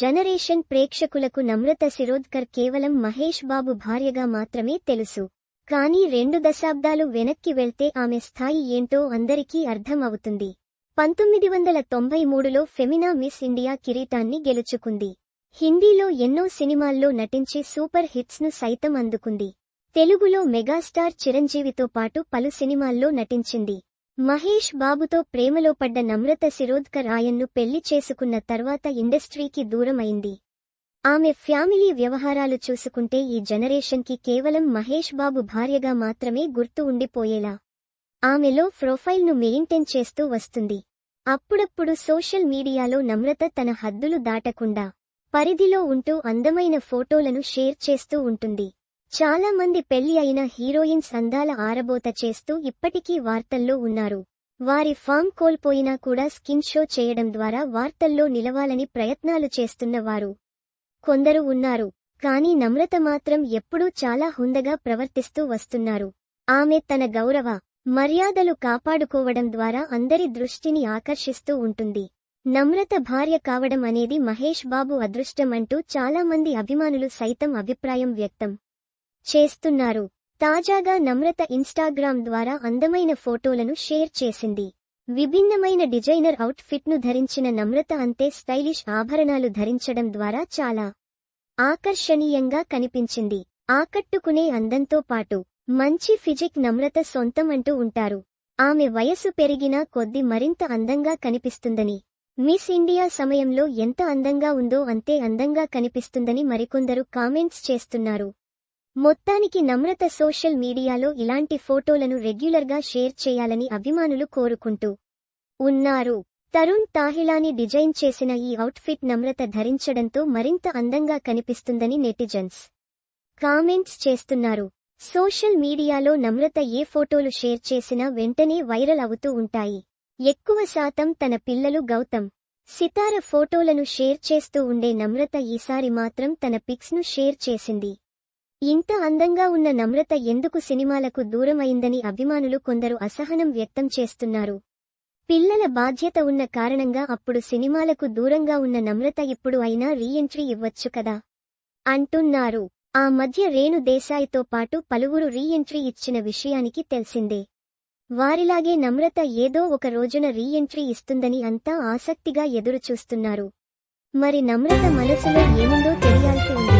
Generation ప్రేక్షకులకు నమ్రత శిరోద్కర్ కేవలం మహేష్ బాబు భార్యగా మాత్రమే తెలుసు. కానీ రెండు దశాబ్దాలు వెనక్కి వెళ్తే ఆమె స్థాయి ఏంటో అందరికీ అర్థం అవుతుంది పంతొమ్మిది వందల తొంభై మూడులో ఫెమినా మిస్ ఇండియా కిరీటాన్ని గెలుచుకుంది. హిందీలో ఎన్నో సినిమాల్లో నటించి సూపర్ హిట్స్ను సైతం అందుకుంది. తెలుగులో మెగాస్టార్ చిరంజీవితో పాటు పలు సినిమాల్లో నటించింది. మహేష్ బాబుతో ప్రేమలో పడ్డ నమ్రత శిరోద్కర్ ఆయన్ను పెళ్ళి చేసుకున్న తర్వాత ఇండస్ట్రీకి దూరమైంది. ఆమె ఫ్యామిలీ వ్యవహారాలు చూసుకుంటే ఈ జనరేషన్కి కేవలం మహేష్ బాబు భార్యగా మాత్రమే గుర్తు ఉండిపోయేలా. ఆమెలో ప్రొఫైల్ను మెయింటైన్ చేస్తూ వస్తుంది. అప్పుడప్పుడు సోషల్ మీడియాలో నమ్రత తన హద్దులు దాటకుండా పరిధిలో ఉంటూ అందమైన ఫోటోలను షేర్ చేస్తూ ఉంటుంది. చాలా మంది పెళ్ళి అయిన హీరోయిన్స్ అందాల ఆరబోత చేస్తూ ఇప్పటికీ వార్తల్లో ఉన్నారు. వారి ఫామ్ కోల్పోయినా కూడా స్కిన్ షో చేయడం ద్వారా వార్తల్లో నిలవాలని ప్రయత్నాలు చేస్తున్నవారు కొందరు ఉన్నారు. కానీ నమ్రత మాత్రం ఎప్పుడూ చాలా హుందగా ప్రవర్తిస్తూ వస్తున్నారు. ఆమె తన గౌరవ మర్యాదలు కాపాడుకోవడం ద్వారా అందరి దృష్టిని ఆకర్షిస్తూ ఉంటుంది. నమ్రత భార్య కావడం అనేది మహేష్ బాబు అదృష్టమంటూ చాలామంది అభిమానులు సైతం అభిప్రాయం వ్యక్తం. చేస్తున్నారు. తాజాగా నమ్రత ఇన్స్టాగ్రామ్ ద్వారా అందమైన ఫోటోలను షేర్ చేసింది. విభిన్నమైన డిజైనర్ అవుట్ఫిట్ను ధరించిన నమ్రత అంతే స్టైలిష్ ఆభరణాలు ధరించడం ద్వారా చాలా ఆకర్షణీయంగా కనిపించింది. ఆకట్టుకునే అందంతో పాటు మంచి ఫిజిక్ నమ్రత సొంతం అంటూ ఉంటారు. ఆమె వయసు పెరిగినా కొద్ది మరింత అందంగా కనిపిస్తుందని మిస్ ఇండియా సమయంలో ఎంత అందంగా ఉందో అంతే అందంగా కనిపిస్తుందని మరికొందరు కామెంట్స్ చేస్తున్నారు. మొత్తానికి నమ్రత సోషల్ మీడియాలో ఇలాంటి ఫోటోలను రెగ్యులర్గా షేర్ చేయాలని అభిమానులు కోరుకుంటూ ఉన్నారు. తరుణ్ తాహిలాని డిజైన్ చేసిన ఈ అవుట్ఫిట్ నమ్రత ధరించడంతో మరింత అందంగా కనిపిస్తుందని నెటిజన్స్ కామెంట్స్ చేస్తున్నారు. సోషల్ మీడియాలో నమ్రత ఏ ఫోటోలు షేర్ చేసినా వెంటనే వైరల్ అవుతూ ఉంటాయి. ఎక్కువ శాతం తన పిల్లలు గౌతమ్ సితార ఫోటోలను షేర్ చేస్తూ ఉండే నమ్రత ఈసారి మాత్రం తన పిక్స్ను షేర్ చేసింది. ఇంత అందంగా ఉన్న నమ్రత ఎందుకు సినిమాలకు దూరమైందని అభిమానులు కొందరు అసహనం వ్యక్తం చేస్తున్నారు. పిల్లల బాధ్యత ఉన్న కారణంగా అప్పుడు సినిమాలకు దూరంగా ఉన్న నమ్రత ఇప్పుడు అయినా రీఎంట్రీ ఇవ్వచ్చు కదా? అంటున్నారు. ఆ మధ్య రేణు దేశాయ్తో పాటు పలువురు రీఎంట్రీ ఇచ్చిన విషయానికి తెలిసిందే. వారిలాగే నమ్రత ఏదో ఒక రోజున రీఎంట్రీ ఇస్తుందని అంతా ఆసక్తిగా ఎదురుచూస్తున్నారు. మరి నమ్రత మనసులో ఏముందో తెలియాల్సి ఉంది.